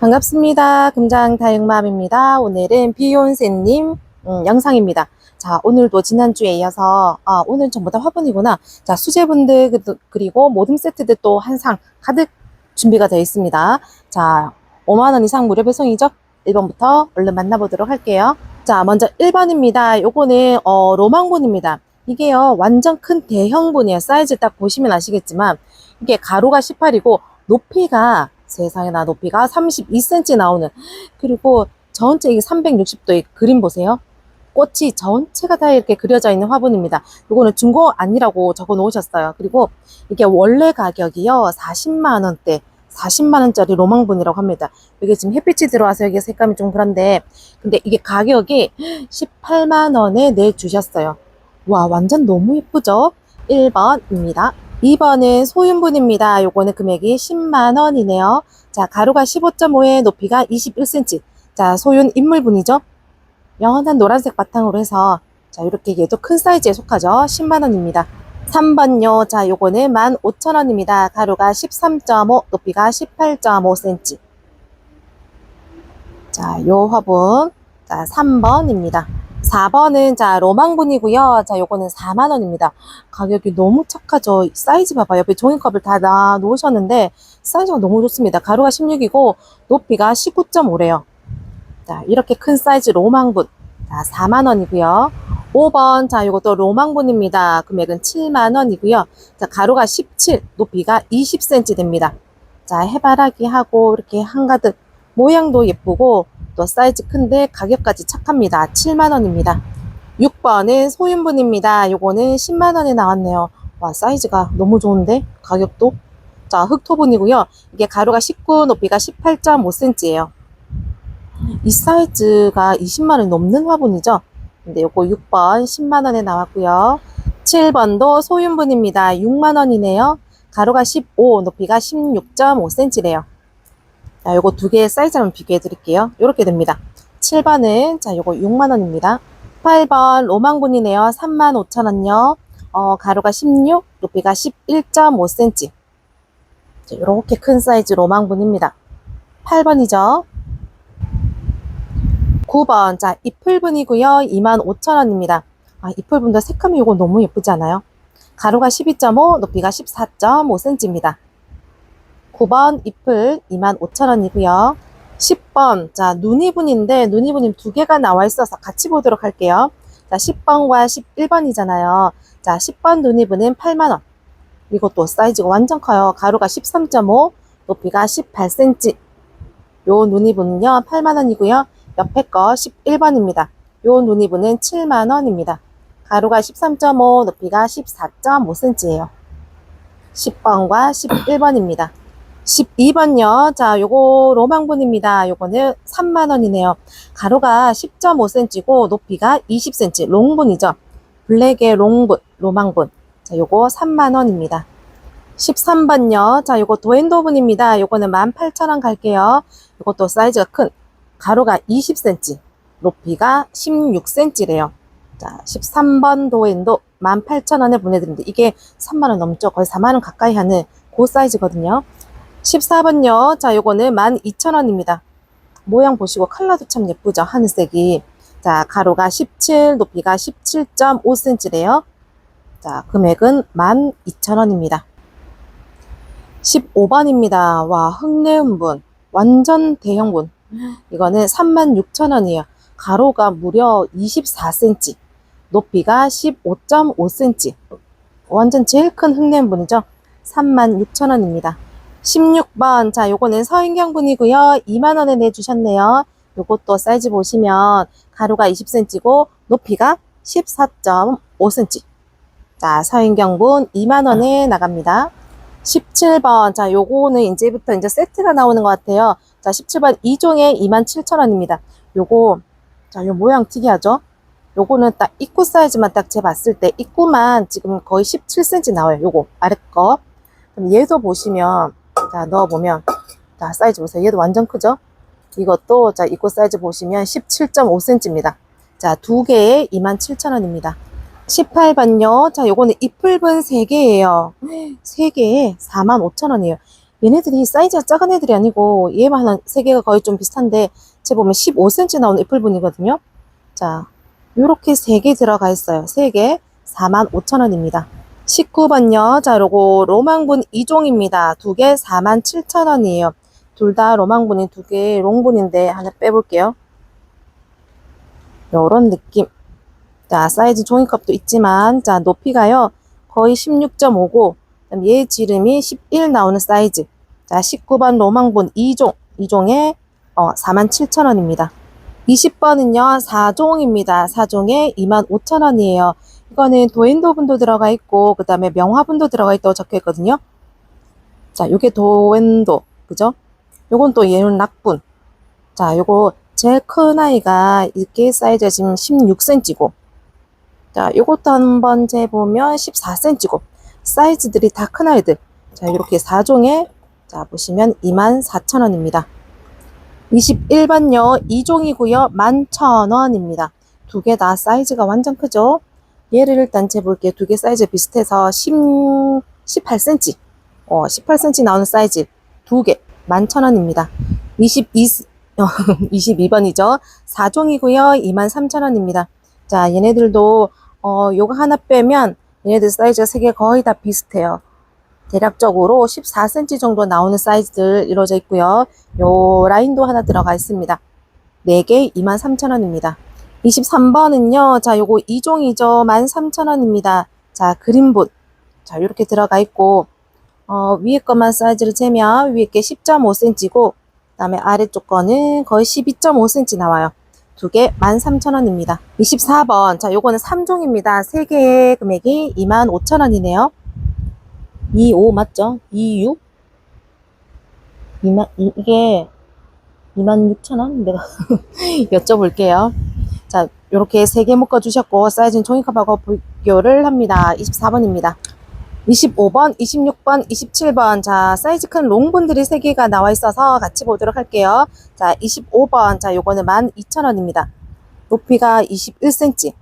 반갑습니다. 금장 다육맘입니다. 오늘은 비욘세님 음, 영상입니다. 자, 오늘도 지난주에 이어서, 아, 오늘 전부 다 화분이구나. 자, 수제분들, 그- 그리고 모듬 세트들 또 한 상 가득 준비가 되어 있습니다. 자, 5만원 이상 무료 배송이죠? 1번부터 얼른 만나보도록 할게요. 자, 먼저 1번입니다. 요거는, 어, 로망본입니다. 이게요, 완전 큰 대형본이에요. 사이즈 딱 보시면 아시겠지만, 이게 가로가 18이고, 높이가, 세상에 나 높이가 32cm 나오는, 그리고 전체 이게 360도 의 그림 보세요. 꽃이 전체가 다 이렇게 그려져 있는 화분입니다. 이거는 중고 아니라고 적어 놓으셨어요. 그리고 이게 원래 가격이요, 40만 원대, 40만 원짜리 로망분이라고 합니다. 이게 지금 햇빛이 들어와서 여기 색감이 좀 그런데, 근데 이게 가격이 18만 원에 내주셨어요. 와, 완전 너무 예쁘죠? 1번입니다. 2번은 소윤분입니다. 요거는 금액이 10만원이네요. 자, 가로가 15.5에 높이가 21cm. 자, 소윤 인물분이죠? 연한 노란색 바탕으로 해서 자 이렇게 얘도 큰 사이즈에 속하죠 10만원입니다 3번요 자 요거는 15,000원입니다 가로가 13.5 높이가 18.5cm 자 요 화분 자 3번입니다 4번은 자 로망분이고요 자 요거는 4만원입니다 가격이 너무 착하죠 사이즈 봐봐 옆에 종이컵을 다 놔 놓으셨는데 사이즈가 너무 좋습니다 가로가 16이고 높이가 19.5래요 자, 이렇게 큰 사이즈 로망분. 자, 4만원이고요. 5번, 자, 이것도 로망분입니다. 금액은 7만원이고요. 자, 가로가 17, 높이가 20cm 됩니다. 자, 해바라기 하고, 이렇게 한가득, 모양도 예쁘고, 또 사이즈 큰데 가격까지 착합니다. 7만원입니다. 6번은 소윤분입니다. 요거는 10만원에 나왔네요. 와, 사이즈가 너무 좋은데? 가격도? 자, 흑토분이고요. 이게 가로가 19, 높이가 18.5cm예요. 이 사이즈가 20만원 넘는 화분이죠. 근데 요거 6번 10만원에 나왔고요. 7번도 소윤분입니다. 6만원이네요. 가로가 15, 높이가 16.5cm래요. 자, 요거 두 개의 사이즈 한번 비교해 드릴게요. 요렇게 됩니다. 7번은, 자, 요거 6만 원입니다. 8번 로망분이네요. 35,000원요. 어, 가로가 16, 높이가 11.5cm. 자, 요렇게 큰 사이즈 로망분입니다. 8번이죠. 9번. 자, 이풀분이고요. 25,000원입니다. 아, 이풀분도 색감이 이거 너무 예쁘지 않아요? 가로가 12.5, 높이가 14.5cm입니다. 9번 이풀 25,000원이고요. 10번. 자, 눈이분인데 눈이분님 두 개가 나와 있어서 같이 보도록 할게요. 자, 10번과 11번이잖아요. 자, 10번 눈이분은 8만원. 이것도 사이즈가 완전 커요. 가로가 13.5, 높이가 18cm. 요 눈이분은요, 8만원이고요. 옆에 거 11번입니다. 요 눈이분은 7만원입니다. 가로가 13.5, 높이가 14.5cm예요. 10번과 11번입니다. 12번요. 자, 요거 로망분입니다. 요거는 3만원이네요. 가로가 10.5cm고 높이가 20cm. 롱분이죠. 블랙의 롱분, 로망분. 자, 요거 3만원입니다. 13번요. 자, 요거 도엔도분입니다. 요거는 18,000원 갈게요. 요것도 사이즈가 큰 가로가 20cm, 높이가 16cm래요. 자, 13번 도엔도 18,000원에 보내드립니다. 이게 3만원 넘죠? 거의 4만원 가까이 하는 그 사이즈거든요. 14번요. 자, 요거는 12,000원입니다. 모양 보시고 컬러도 참 예쁘죠? 하늘색이. 자, 가로가 17, 높이가 17.5cm래요. 자, 금액은 12,000원입니다. 15번입니다. 와, 흑내음분. 완전 대형분. 이거는 36,000원이에요. 가로가 무려 24cm, 높이가 15.5cm. 완전 제일 큰 흑내분이죠. 36,000원입니다. 16번. 자, 요거는 서인경분이고요. 2만원에 내주셨네요. 요것도 사이즈 보시면 가로가 20cm고 높이가 14.5cm. 자, 서인경분 2만원에 나갑니다. 17번. 자, 요거는 이제부터 이제 세트가 나오는 것 같아요. 자, 17번 2종에 27,000원입니다. 요거, 자, 요 모양 특이하죠? 요거는 딱 입구 사이즈만 딱 재봤을 때 입구만 지금 거의 17cm 나와요. 요거, 아래 거. 그럼 얘도 보시면, 자, 넣어보면, 자, 사이즈 보세요. 얘도 완전 크죠? 이것도, 자, 입구 사이즈 보시면 17.5cm입니다. 자, 두 개에 27,000원입니다. 18번요. 자, 요거는 이풀분 3개예요. 3개에 45,000원이에요. 얘네들이 사이즈가 작은 애들이 아니고 얘만 한세 개가 거의 좀 비슷한데 제 보면 15cm 나오는 애플분이거든요. 자, 요렇게 세개 들어가 있어요. 세개 45,000원입니다. 19번요. 자, 요거 로망분 2종입니다. 두 개 47,000원이에요. 둘 다 로망분이 두 개 롱분인데 하나 빼볼게요. 요런 느낌. 자, 사이즈 종이컵도 있지만, 자, 높이가요. 거의 16.5고, 그다음 얘 지름이 11 나오는 사이즈. 자, 19번 로망분 2종. 2종에 어, 47,000원입니다. 20번은요, 4종입니다. 4종에 25,000원이에요. 이거는 도엔도 분도 들어가 있고, 그 다음에 명화 분도 들어가 있다고 적혀 있거든요. 자, 요게 도엔도. 그죠? 요건 또 얘는 낙분. 자, 요거 제일 큰 아이가 이렇게 사이즈가 지금 16cm고, 자, 요것도 한번 재보면 14cm고, 사이즈들이 다 큰 아이들. 자, 이렇게 4종에, 자, 보시면 24,000원입니다. 21번요, 2종이고요, 11,000원입니다. 두 개 다 사이즈가 완전 크죠? 얘를 일단 재볼게요. 두 개 사이즈 비슷해서 10, 18cm, 어, 18cm 나오는 사이즈 두 개, 11,000원입니다. 22, 22번이죠. 4종이고요, 23,000원입니다. 자, 얘네들도, 어, 요거 하나 빼면 얘네들 사이즈가 세 개 거의 다 비슷해요. 대략적으로 14cm 정도 나오는 사이즈들 이루어져 있고요. 요 라인도 하나 들어가 있습니다. 4개 23,000원입니다. 23번은요. 자, 요거 2종이죠. 13,000원입니다. 자, 그린붓. 자, 이렇게 들어가 있고 어, 위에 것만 사이즈를 재면 위에 게 10.5cm고 그다음에 아래쪽 거는 거의 12.5cm 나와요. 두 개 13,000원입니다. 24번. 자, 요거는 3종입니다. 3개의 금액이 25,000원이네요. 25 맞죠? 26? 2만, 이- 이게 26,000원? 내가 여쭤볼게요. 자, 요렇게 세개 묶어주셨고, 사이즈는 종이컵하고 비교를 합니다. 24번입니다. 25번, 26번, 27번. 자, 사이즈 큰 롱분들이 3개가 나와 있어서 같이 보도록 할게요. 자, 25번. 자, 요거는 12,000원입니다. 높이가 21cm.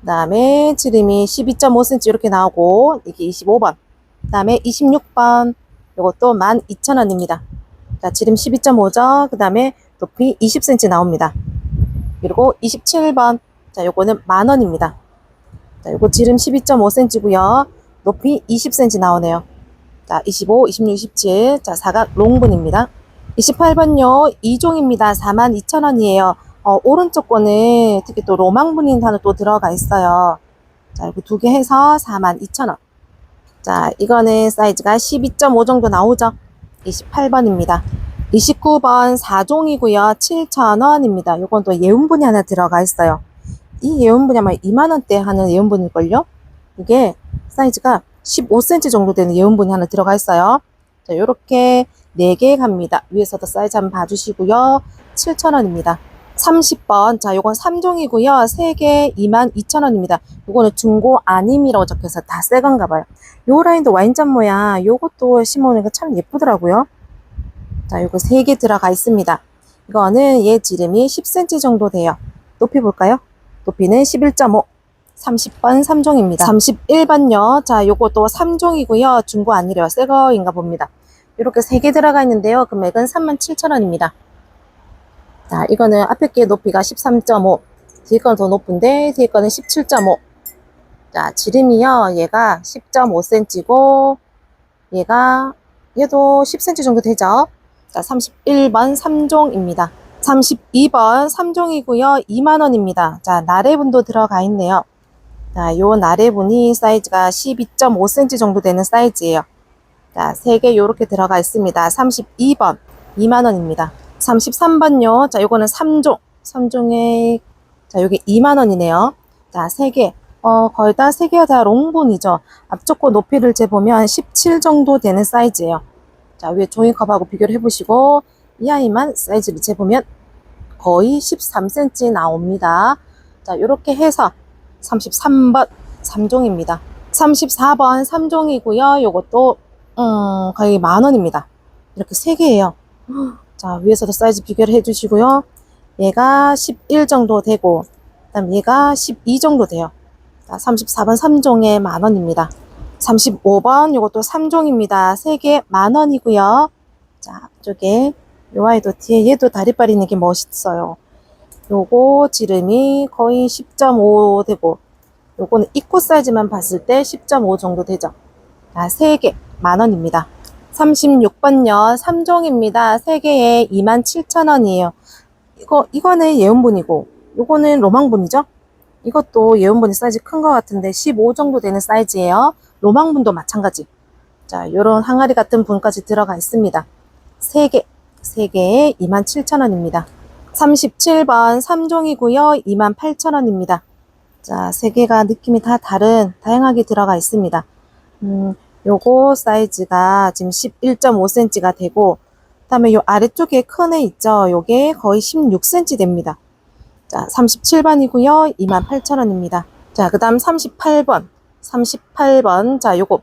그 다음에 지름이 12.5cm 이렇게 나오고, 이게 25번. 그 다음에 26번. 요것도 12,000원입니다. 자, 지름 12.5죠. 그 다음에 높이 20cm 나옵니다. 그리고 27번. 자, 요거는 만원입니다. 자, 요거 지름 12.5cm고요. 높이 20cm 나오네요. 자, 25, 26, 27. 자, 사각 롱분입니다. 28번요. 2종입니다. 42,000원이에요. 어, 오른쪽 거는 특히 또 로망분인 하나 또 들어가 있어요. 자, 이렇게 두 개 해서 42,000원. 자, 이거는 사이즈가 12.5 정도 나오죠. 28번입니다. 29번 4종이고요. 7,000원입니다. 요건 또 예운분이 하나 들어가 있어요. 이 예운분이 아마 2만원대 하는 예운분일걸요? 이게 사이즈가 15cm 정도 되는 예운분이 하나 들어가 있어요. 자, 요렇게 4개 갑니다. 위에서도 사이즈 한번 봐주시고요. 7,000원입니다. 30번. 자, 요건 3종이고요. 3개 22,000원입니다. 요거는 중고 아님이라고 적혀서 다 새 건가 봐요. 요 라인도 와인잔 모양, 요것도 심어놓으니까 참 예쁘더라고요. 자, 요거 3개 들어가 있습니다. 이거는 얘 지름이 10cm 정도 돼요. 높이 볼까요? 높이는 11.5. 30번 3종입니다. 31번요. 자, 요것도 3종이고요. 중고 아니래요. 새 거인가 봅니다. 이렇게 3개 들어가 있는데요. 금액은 37,000원입니다. 자, 이거는 앞에 게 높이가 13.5. 뒤에 거는 더 높은데, 뒤에 거는 17.5. 자, 지름이요. 얘가 10.5cm고, 얘가, 얘도 10cm 정도 되죠? 자, 31번 3종입니다. 32번 3종이고요. 2만원입니다. 자, 나래분도 들어가 있네요. 자, 요 나래분이 사이즈가 12.5cm 정도 되는 사이즈예요. 자, 3개 요렇게 들어가 있습니다. 32번 2만원입니다. 33번요. 자, 요거는 3종. 3종에, 자, 요게 2만원이네요. 자, 3개. 어, 거의 다 3개가 다 롱분이죠. 앞쪽 거 높이를 재보면 17 정도 되는 사이즈예요. 자, 위에 종이컵하고 비교를 해보시고, 이 아이만 사이즈를 재보면 거의 13cm 나옵니다. 자, 요렇게 해서 33번 3종입니다. 34번 3종이고요. 요것도 음, 거의 만 원입니다. 이렇게 세 개예요. 자, 위에서도 사이즈 비교를 해주시고요. 얘가 11 정도 되고, 그 다음 얘가 12 정도 돼요. 자, 34번 3종에 만 원입니다. 35번 요것도 3종입니다. 세개만 원이고요. 자, 앞쪽에 요 아이도 뒤에 얘도 다리빨 있는 게 멋있어요. 요거 지름이 거의 10.5 되고 요거는 입고 사이즈만 봤을 때 10.5 정도 되죠. 자, 3개 만원입니다. 36번요. 3종입니다. 3개에 27,000원이에요. 이거, 이거는 예온분이고, 요거는 로망분이죠? 이것도 예온분이 사이즈 큰 것 같은데 15 정도 되는 사이즈예요. 로망분도 마찬가지. 자, 요런 항아리 같은 분까지 들어가 있습니다. 3개, 3개에 27,000원입니다. 37번 3종이고요. 28,000원입니다. 자, 3개가 느낌이 다 다른, 다양하게 들어가 있습니다. 음, 요거 사이즈가 지금 11.5cm가 되고, 그 다음에 요 아래쪽에 큰 애 있죠? 요게 거의 16cm 됩니다. 자, 37번이고요. 28,000원입니다. 자, 그 다음 38번. 38번. 자, 요거.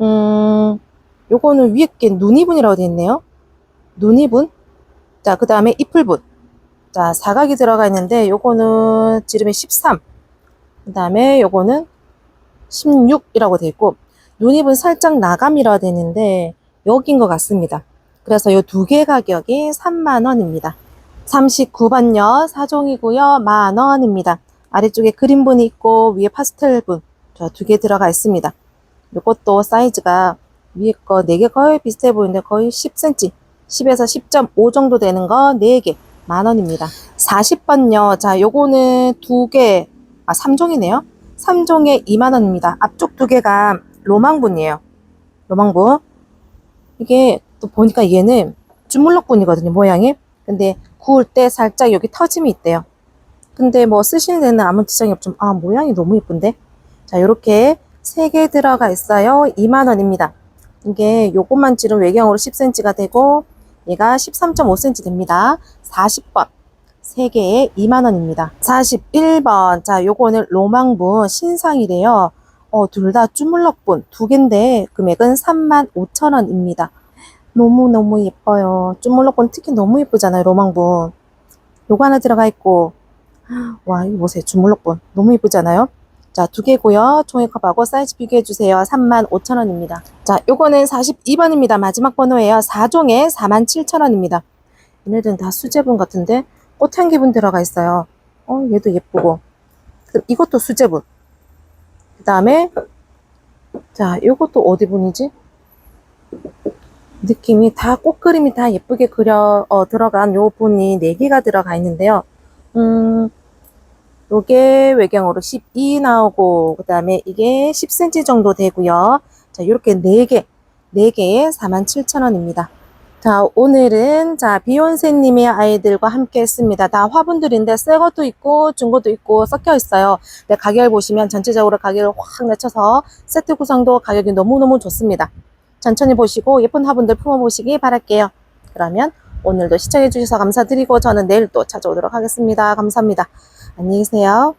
음, 요거는 위에 게 눈이분이라고 되어 있네요. 눈이분. 자, 그 다음에 이풀분. 자, 사각이 들어가 있는데, 요거는 지름이 13. 그 다음에 요거는 16이라고 되어 있고, 눈입은 살짝 나감이라 되는데, 여긴 것 같습니다. 그래서 요 두 개 가격이 3만원입니다. 39번요. 4종이고요. 만원입니다. 아래쪽에 그린분이 있고, 위에 파스텔분. 저 두 개 들어가 있습니다. 요것도 사이즈가 위에 거 4개 거의 비슷해 보이는데 거의 10cm, 10에서 10.5 정도 되는 거 4개 만원입니다. 40번요. 자, 요거는 두 개, 아, 3종이네요. 3종에 2만원입니다. 앞쪽 두 개가 로망분이에요. 로망분. 이게 또 보니까 얘는 주물럭분이거든요, 모양이. 근데 구울 때 살짝 여기 터짐이 있대요. 근데 뭐 쓰시는 데는 아무 지장이 없지만, 아, 모양이 너무 예쁜데? 자, 요렇게 세 개 들어가 있어요. 2만원입니다. 이게 요것만 지름 외경으로 10cm가 되고, 얘가 13.5cm 됩니다. 40번. 3개에 2만원입니다. 41번. 자, 요거는 로망분 신상이래요. 어, 둘다 주물럭분 두 개인데 금액은 35,000원입니다. 너무너무 예뻐요. 주물럭분 특히 너무 예쁘잖아요, 로망분. 요거 하나 들어가 있고. 와, 이거 보세요. 주물럭분. 너무 예쁘잖아요? 자, 두 개고요. 종이컵하고 사이즈 비교해 주세요. 35,000원입니다. 자, 요거는 42번입니다. 마지막 번호예요. 4종에 47,000원입니다. 얘네들은 다 수제분 같은데 꽃향기분 들어가 있어요. 어, 얘도 예쁘고. 이것도 수제분. 그 다음에 자, 요것도 어디 분이지? 느낌이 다 꽃그림이 다 예쁘게 그려 어, 들어간 요 분이 4개가 들어가 있는데요. 음, 요게 외경으로 12 나오고 그 다음에 이게 10cm 정도 되고요. 자, 이렇게 4개, 4개에 47,000원입니다. 자, 오늘은 자, 비욘세 님의 아이들과 함께 했습니다. 다 화분들인데 새 것도 있고 중 것도 있고 섞여 있어요. 네, 가격을 보시면 전체적으로 가격을 확 낮춰서 세트 구성도 가격이 너무너무 좋습니다. 천천히 보시고 예쁜 화분들 품어보시기 바랄게요. 그러면 오늘도 시청해주셔서 감사드리고 저는 내일 또 찾아오도록 하겠습니다. 감사합니다. 안녕히 계세요.